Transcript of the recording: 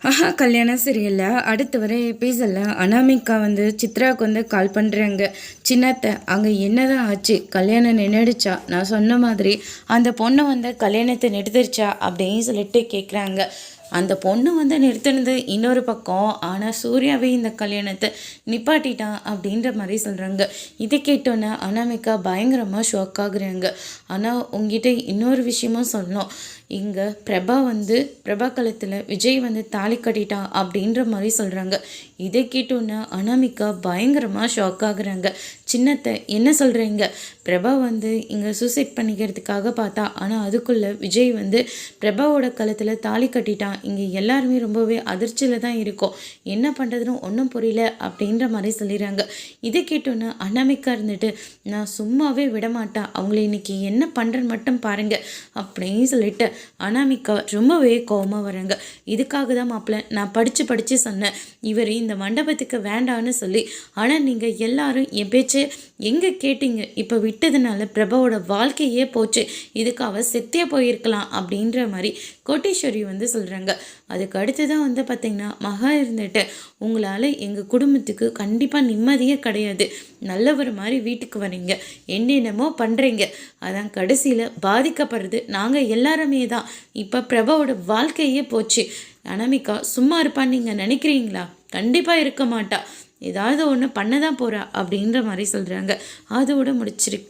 ஆஹா கல்யாணம் சரியில்லை. அடுத்து வர எபிசோடில் அனாமிகா வந்து சித்ராவுக்கு வந்து கால் பண்ணுறாங்க சின்னத்தை அங்கே என்னதான் ஆச்சு? கல்யாணம் நின்றுடுச்சா நான் சொன்ன மாதிரி அந்த பொண்ணை வந்து கல்யாணத்தை நிறுத்திருச்சா அப்படின்னு சொல்லிட்டு கேட்குறாங்க அந்த பொண்ணு வந்து நிறுத்தினது இன்னொரு பக்கம். ஆனால் சூர்யாவே இந்த கல்யாணத்தை நிப்பாட்டிட்டான் அப்படின்ற மாதிரி சொல்கிறாங்க இதை கேட்டோன்னே அனாமிகா பயங்கரமாக ஷாக் ஆகுறாங்க. ஆனால் உங்ககிட்ட இன்னொரு விஷயமும் சொல்லணும். இங்கே பிரபா வந்து பிரபா காலத்தில் விஜய் வந்து தாலி கட்டிட்டான் அப்படின்ற மாதிரி சொல்கிறாங்க இதை கேட்டோன்னே அனாமிகா பயங்கரமாக ஷாக் ஆகுறாங்க. சின்னத்தை என்ன சொல்கிறீங்க பிரபா வந்து இங்கே சூசைட் பண்ணிக்கிறதுக்காக பார்த்தா ஆனால் அதுக்குள்ளே விஜய் வந்து பிரபாவோட கழுத்தில் தாலி கட்டிட்டான். இங்கே எல்லாருமே ரொம்பவே அதிர்ச்சியில் தான் இருக்கோம். என்ன பண்ணுறதுன்னு ஒன்றும் புரியல அப்படின்ற மாதிரி சொல்லிடுறாங்க. இதை கேட்டோன்னே அனாமிக்கா இருந்துட்டு நான் சும்மாவே விடமாட்டேன். அவங்கள இன்னைக்கு என்ன பண்ணுறேன்னு மட்டும் பாருங்கள் அப்படின்னு சொல்லிட்டு அனாமிக்கா ரொம்பவே கோபமாக வராங்க இதுக்காக தான் மாப்பிள்ள நான் படித்து படித்து சொன்னேன். இவர் இந்த மண்டபத்துக்கு வேண்டான்னு சொல்லி ஆனால் நீங்கள் எல்லாரும் என் பேச்சு எங்கே கேட்டீங்க? இப்போ விட்டதுனால பிரபாவோட வாழ்க்கையே போச்சு. இதுக்கு அவ செத்தே போயிருக்கலாம். அப்படின்ற மாதிரி கோட்டீஸ்வரி வந்து சொல்கிறாங்க அதுக்கு அடுத்து தான் வந்து பார்த்திங்கன்னா மகா இருந்துட்டு உங்களால் எங்கள் குடும்பத்துக்கு கண்டிப்பாக நிம்மதியே கிடையாது. நல்லவர் மாதிரி வீட்டுக்கு வரீங்க என்னென்னமோ பண்ணுறீங்க அதான் கடைசியில் பாதிக்கப்படுறது நாங்கள் எல்லாருமே தான். இப்போ பிரபாவோட வாழ்க்கையே போச்சு. அனாமிகா சும்மா இருப்பான்னு நீங்கள் நினைக்கிறீங்களா? கண்டிப்பாக இருக்க மாட்டா. ஏதாவது ஒன்று பண்ண தான் போகிறா அப்படின்ற மாதிரி சொல்கிறாங்க அதோட முடிச்சிருக்கு